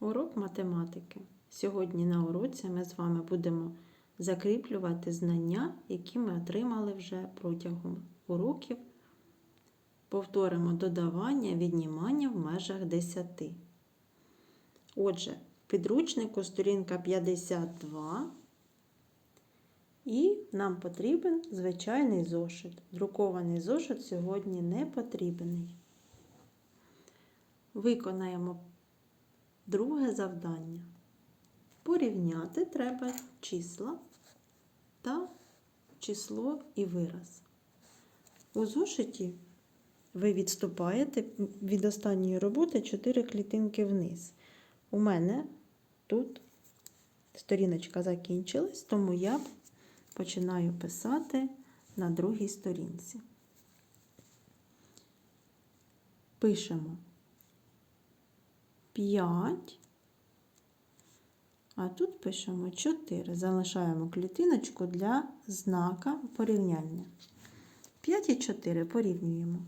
Урок математики. Сьогодні на уроці ми з вами будемо закріплювати знання, які ми отримали вже протягом уроків. Повторимо додавання, віднімання в межах 10. Отже, в підручнику сторінка 52. І нам потрібен звичайний зошит. Друкований зошит сьогодні не потрібний. Виконаємо Друге завдання. Порівняти треба числа та число і вираз. У зошиті ви відступаєте від останньої роботи 4 клітинки вниз. У мене тут сторіночка закінчилась, тому я починаю писати на другій сторінці. Пишемо 5. А тут пишемо 4. Залишаємо клітиночку для знака порівняння. 5 і 4 порівнюємо.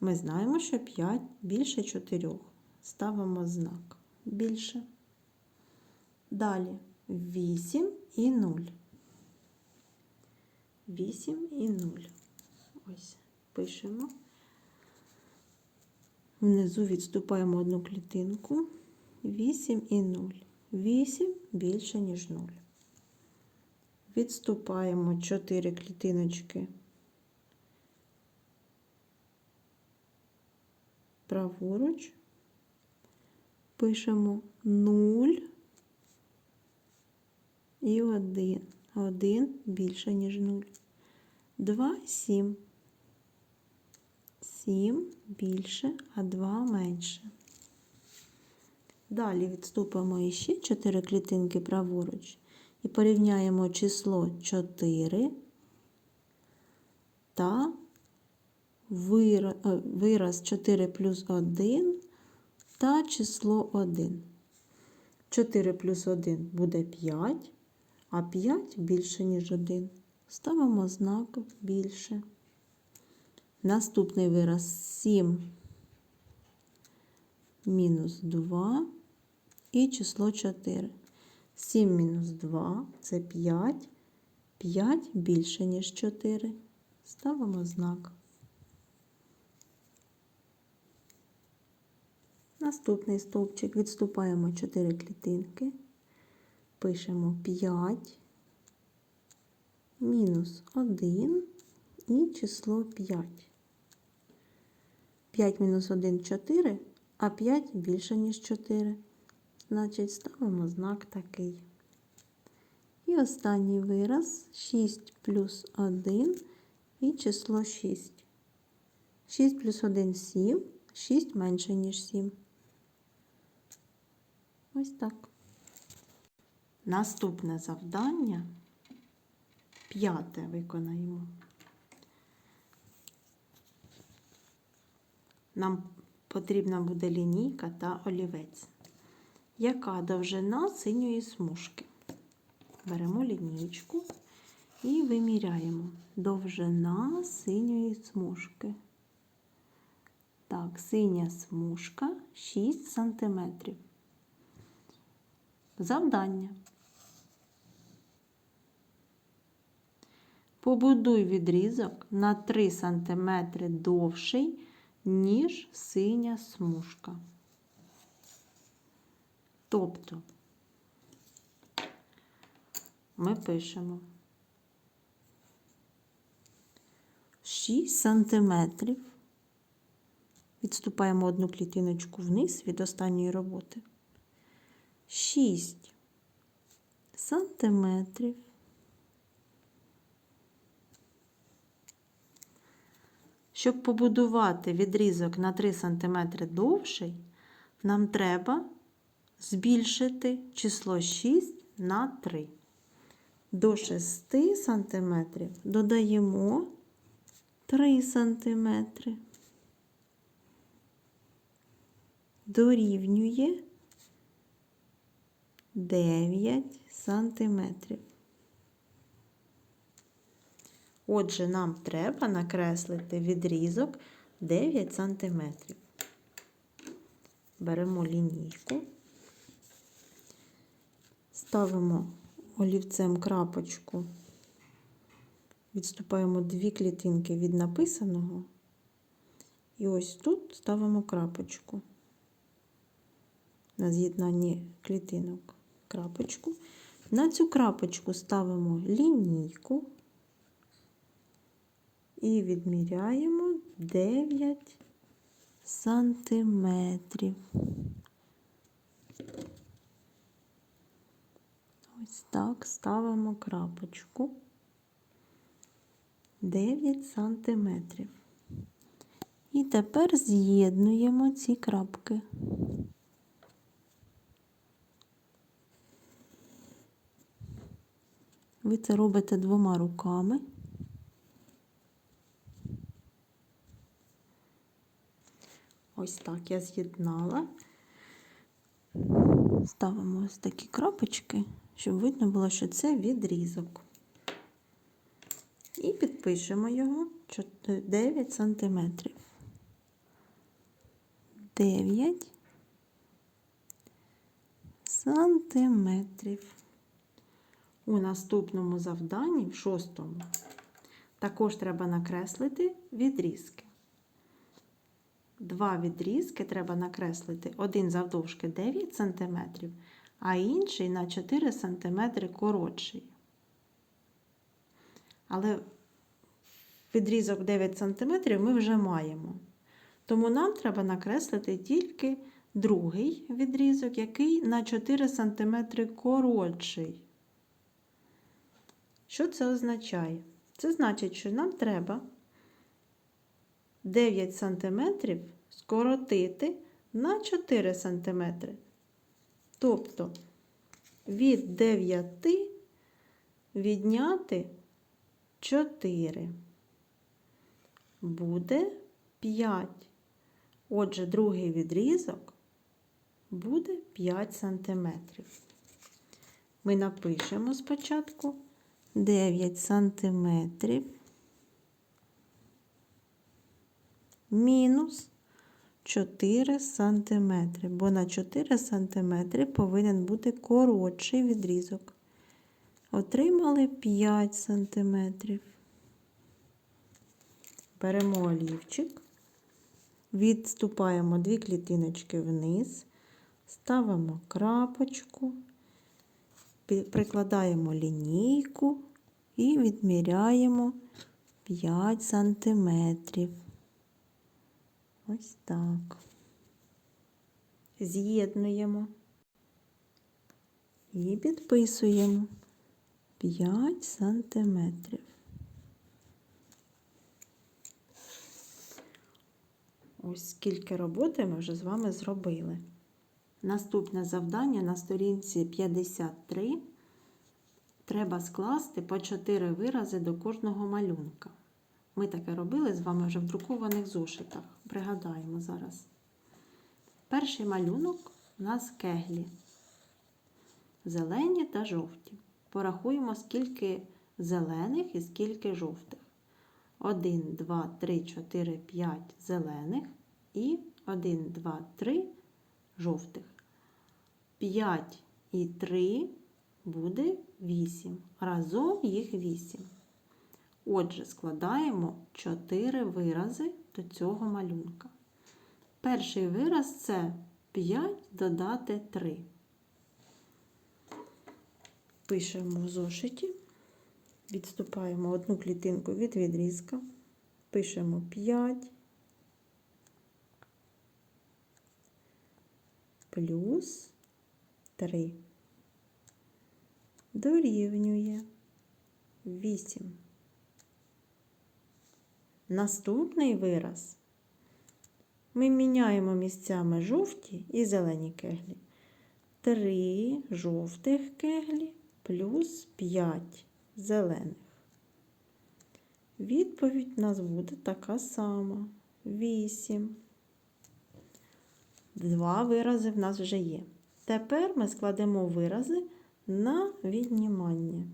Ми знаємо, що 5 більше 4. Ставимо знак більше. Далі 8 і 0. 8 і 0. Ось, пишемо. Внизу відступаємо одну клітинку. 8 і 0. 8 більше, ніж 0. Відступаємо 4 клітиночки. Праворуч. Пишемо 0 і 1. 1 більше, ніж 0. 2, 7. 7 більше, а 2 менше. Далі відступимо іще 4 клітинки праворуч і порівняємо число 4 та вираз 4 плюс 1 та число 1. 4 плюс 1 буде 5, а 5 більше, ніж 1. Ставимо знак більше. Наступний вираз 7 мінус 2 і число 4. 7 мінус 2 це 5. 5 більше, ніж 4. Ставимо знак. Наступний стовпчик відступаємо 4 клітинки. Пишемо 5 мінус 1 і число 5. 5 мінус 1 4, а 5 більше, ніж 4. Значить, ставимо знак такий. І останній вираз 6 плюс 1 і число 6. 6 плюс 1 7, 6 менше, ніж 7. Ось так. Наступне завдання п'яте виконаємо. Нам потрібна буде лінійка та олівець. Яка довжина синьої смужки? Беремо лінійку і виміряємо довжина синьої смужки. Так, синя смужка 6 см. Завдання. Побудуй відрізок на 3 см довший ніж синя смужка. Тобто ми пишемо 6 сантиметрів. Відступаємо одну клітиночку вниз від останньої роботи. 6 сантиметрів. Щоб побудувати відрізок на 3 см довший, нам треба збільшити число 6 на 3. До 6 см додаємо 3 см. Дорівнює 9 сантиметрів. Отже, нам треба накреслити відрізок 9 см. Беремо лінійку ставимо олівцем крапочку, відступаємо дві клітинки від написаного, і ось тут ставимо крапочку на з'єднанні клітинок крапочку. На цю крапочку ставимо лінійку і відміряємо 9 сантиметрів. Ось так ставимо крапочку 9 сантиметрів. І тепер з'єднуємо ці крапки. Ви це робите двома руками. Ось так я з'єднала. Ставимо ось такі крапочки, щоб видно було, що це відрізок. І підпишемо його 9 сантиметрів. 9 сантиметрів. У наступному завданні, в шостому, також треба накреслити відрізки. Два відрізки треба накреслити. Один завдовжки 9 см, а інший на 4 см коротший. Але відрізок 9 см ми вже маємо. Тому нам треба накреслити тільки другий відрізок, який на 4 см коротший. Що це означає? Це значить, що нам треба 9 см скоротити на 4 см. Тобто від 9 відняти 4 буде 5. Отже, другий відрізок буде 5 см. Ми напишемо спочатку 9 сантиметрів мінус 4 сантиметри, бо на 4 сантиметри повинен бути коротший відрізок. Отримали 5 сантиметрів. Беремо олівчик, відступаємо дві клітиночки вниз, ставимо крапочку, прикладаємо лінійку і відміряємо 5 сантиметрів. Ось так. З'єднуємо і підписуємо 5 сантиметрів. Ось скільки роботи ми вже з вами зробили. Наступне завдання на сторінці 53 треба скласти по 4 вирази до кожного малюнка. Ми таке робили з вами вже в друкованих зошитах. Пригадаємо зараз. Перший малюнок у нас кеглі. Зелені та жовті. Порахуємо, скільки зелених і скільки жовтих. 1, 2, 3, 4, 5 зелених і 1, 2, 3 жовтих. 5 і 3 буде 8. Разом їх 8. Отже, складаємо 4 вирази до цього малюнка. Перший вираз це 5 додати 3. Пишемо в зошиті, відступаємо одну клітинку від відрізка, пишемо 5 плюс 3 дорівнює 8. Наступний вираз ми міняємо місцями жовті і зелені кеглі. 3 жовтих кеглі плюс 5 зелених. Відповідь у нас буде така сама. 8. Два вирази в нас вже є. Тепер ми складемо вирази на віднімання.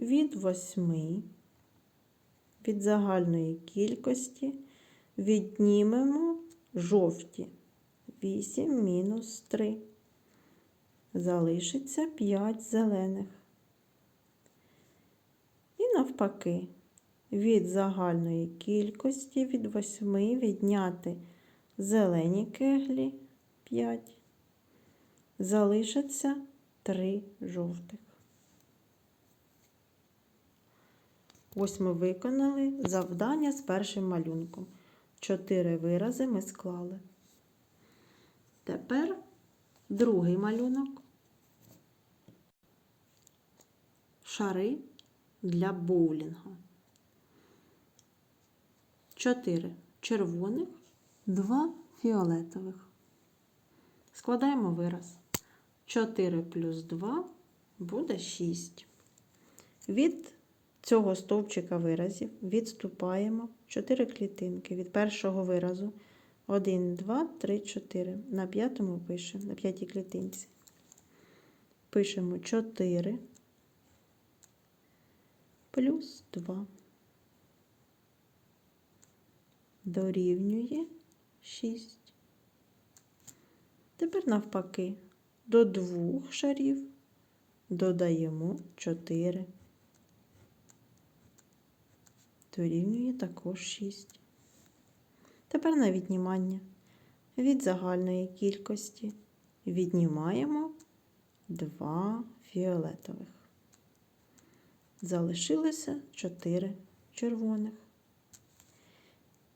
Від 8 від загальної кількості віднімемо жовті. 8 мінус 3. Залишиться 5 зелених. І навпаки, від загальної кількості від 8 відняти зелені кеглі 5. Залишиться 3 жовтих. Ось ми виконали завдання з першим малюнком. Чотири вирази ми склали. Тепер другий малюнок. Шари для боулінгу. Чотири червоних, два фіолетових. Складаємо вираз. 4 плюс 2 буде 6. Від цього стовпчика виразів відступаємо 4 клітинки від першого виразу 1, 2, 3, 4. На п'ятому пишемо, на п'ятій клітинці. Пишемо 4 плюс 2. Дорівнює 6. Тепер навпаки, до двох шарів додаємо 4. Дорівнює також 6. Тепер на віднімання. Від загальної кількості віднімаємо 2 фіолетових. Залишилося 4 червоних.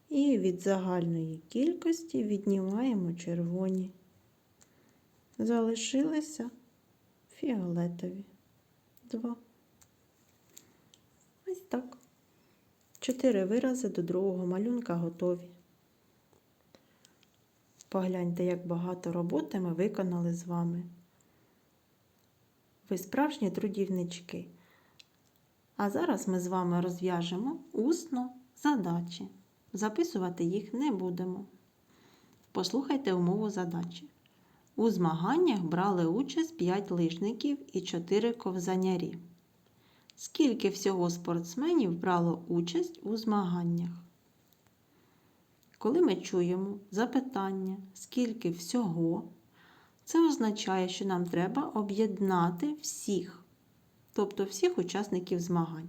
І від загальної кількості віднімаємо червоні. Залишилися фіолетові. 2. Ось так. Чотири вирази до другого малюнка готові. Погляньте, як багато роботи ми виконали з вами. Ви справжні трудівнички. А зараз ми з вами розв'яжемо усно задачі. Записувати їх не будемо. Послухайте умову задачі. У змаганнях брали участь 5 лижників і 4 ковзанярі. Скільки всього спортсменів брало участь у змаганнях? Коли ми чуємо запитання, скільки всього, це означає, що нам треба об'єднати всіх, тобто всіх учасників змагань.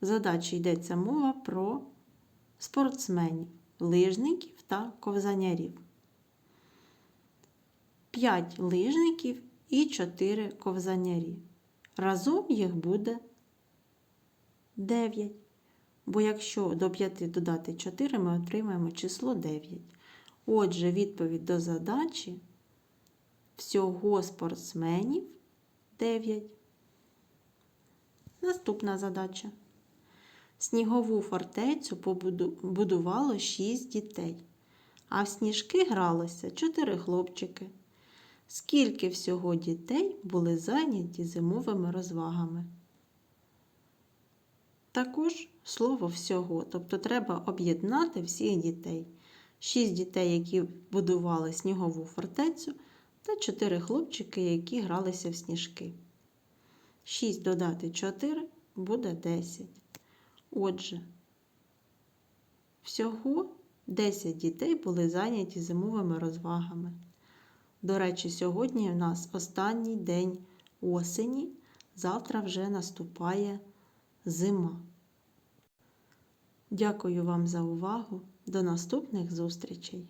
Задачі йдеться мова про спортсменів, лижників та ковзанярів. 5 лижників і 4 ковзанярі. Разом їх буде 9. Бо якщо до 5 додати 4, ми отримаємо число 9. Отже, відповідь до задачі всього спортсменів 9. Наступна задача. Снігову фортецю побудувало 6 дітей, а в сніжки гралося 4 хлопчики. Скільки всього дітей були зайняті зимовими розвагами? Також слово всього, тобто треба об'єднати всіх дітей. 6 дітей, які будували снігову фортецю, та 4 хлопчики, які гралися в сніжки. 6 додати 4 буде 10. Отже, всього 10 дітей були зайняті зимовими розвагами. До речі, сьогодні у нас останній день осені, завтра вже наступає зима. Дякую вам за увагу. До наступних зустрічей!